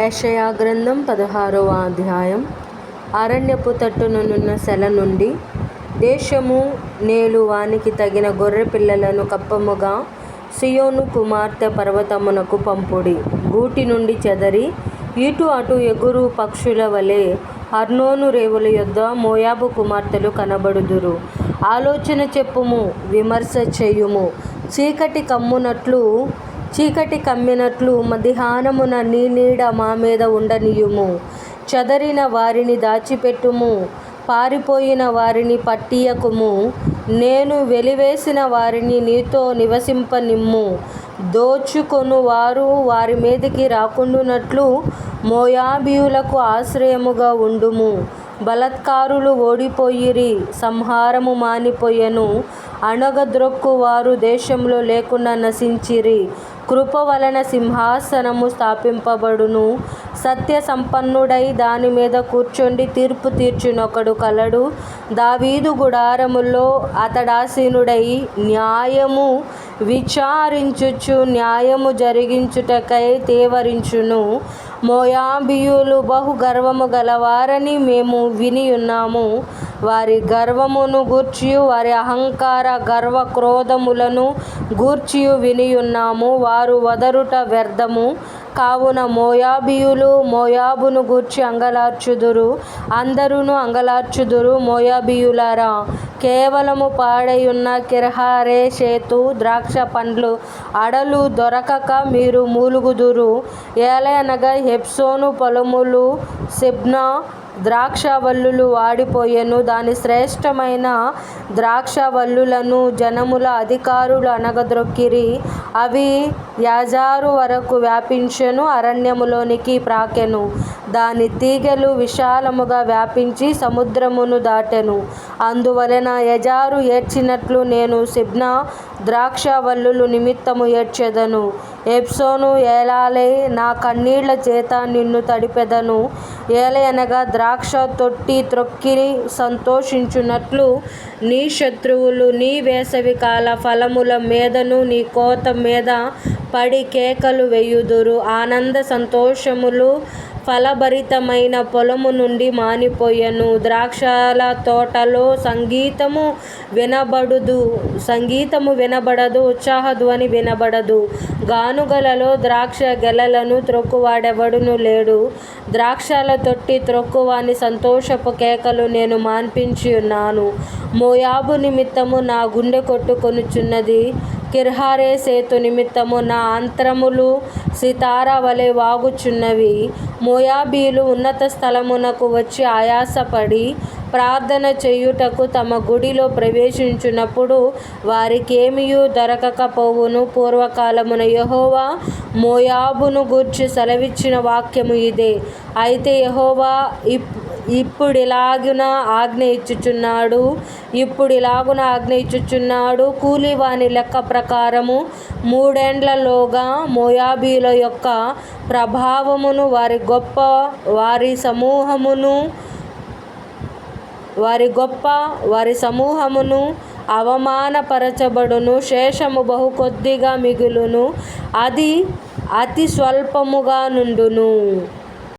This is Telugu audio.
యషయా గ్రంథం పదహారవ అధ్యాయం. అరణ్యపు తట్టునున్న సెల నుండి దేశము నేలు వానికి తగిన గొర్రె పిల్లలను కప్పముగా సియోను కుమార్తె పర్వతమునకు పంపుడి. గూటి నుండి చెదరి ఇటు అటు ఎగురు పక్షుల వలె అర్నోను రేవుల యొద్ద మోయాబు కుమార్తెలు కనబడుదురు. ఆలోచన చెప్పుము విమర్శ చేయుము. చీకటి కమ్మునట్లు చీకటి కమ్మినట్లు మధ్యాహ్నమున నీ నీడ మా మీద ఉండనీయుము. చెదరిన వారిని దాచిపెట్టుము. పారిపోయిన వారిని పట్టియకుము. నేను వెలివేసిన వారిని నీతో నివసింపనిమ్ము. దోచుకొను వారు వారి మీదకి రాకుండునట్లు మోయాబీయులకు ఆశ్రయముగా ఉండుము. బలత్కారులు ఓడిపోయిరి సంహారము మానిపోయెను. అణగద్రొక్కు వారు దేశంలో లేకుండా నశించిరి. కృప వలన సింహాసనము స్థాపింపబడును. సత్య సంపన్నుడై దాని మీద కూర్చుండి తీర్పు తీర్చునొకడు కలడు. దావీదు గుడారములో అతడాసీనుడై న్యాయము విచారించుచు న్యాయము జరిగించుటకై తేవరించును. మోయాబియులు బహు గర్వము గలవారని మేము విని ఉన్నాము. వారి గర్వమును గూర్చియు వారి అహంకార గర్వ క్రోధములను గూర్చియు వినియున్నాము. వారు వదరుట వ్యర్థము. కావున మోయాబీయులు మోయాబును గూర్చి అంగలార్చుదురు. అందరును అంగలార్చుదురు మోయాబీయులారా. కేవలము పాడైయున్న కిరహారే సేతు ద్రాక్ష పండ్లు అడలు దొరకక మీరు మూలుగుదురు. ఏలయనగా హెబ్సోను పొలములు సిబ్నా ద్రాక్షవల్లులు వాడిపోయెను. దాని శ్రేష్టమైన ద్రాక్షవల్లులను జనముల అధికారులు అనగద్రొక్కిరి అవి యాజారు వరకు వ్యాపించెను అరణ్యములోనికి ప్రాకెను. దాని తీగెలు విశాలముగా వ్యాపించి సముద్రమును దాటెను. అందువలన యజారు ఏడ్చినట్లు నేను సిబ్నా ద్రాక్షవల్లులు నిమిత్తము ఏడ్చెదను. ఎప్సోను ఏలాలే నా కన్నీళ్ళ చేత నిన్ను తడిపెదను. ఏలయనగా ద్రాక్ష తొట్టి త్రొక్కి సంతోషించునట్లు నీ శత్రువులు నీ వేసవికాల ఫలముల మీదను నీ కోత మీద పడి కేకలు వేయుదురు. ఆనంద సంతోషములు ఫలభరితమైన పొలము నుండి మానిపోయెను. ద్రాక్షల తోటలో సంగీతము వినబడుదు సంగీతము వినబడదు ఉత్సాహధ్వని వినబడదు. గానుగలలో ద్రాక్ష గెలలను త్రొక్కువాడెవడును లేడు. ద్రాక్షల తొట్టి త్రొక్కువాని సంతోషపు కేకలు నేను మాన్పించి ఉన్నాను. మోయాబు నిమిత్తము నా గుండె కొట్టుకొనుచున్నది. కిర్హారే సేతు నిమిత్తము నా అంతరములు సితారా వలె వాగుచున్నవి. మోయాబీలు ఉన్నత స్థలమునకు వచ్చి ఆయాసపడి ప్రార్థన చేయుటకు తమ గుడిలో ప్రవేశించున్నప్పుడు వారికేమియూ దొరకకపోవును. పూర్వకాలమున యహోవా మోయాబును గూర్చి సెలవిచ్చిన వాక్యము ఇదే. అయితే యహోవా ఇప్పుడు ఇలాగున ఆజ్ఞ ఇచ్చుచున్నాడు. ఇప్పుడు ఇలాగున ఆజ్ఞ ఇచ్చుచున్నాడు. కూలివాని లెక్క ప్రకారము మూడేండ్లలోగా మోయాబీల యొక్క ప్రభావమును వారి గొప్ప వారి సమూహమును వారి గొప్ప వారి సమూహమును అవమానపరచబడును. శేషము బహు కొద్దిగా మిగులును. అది అతి స్వల్పముగా నుండును.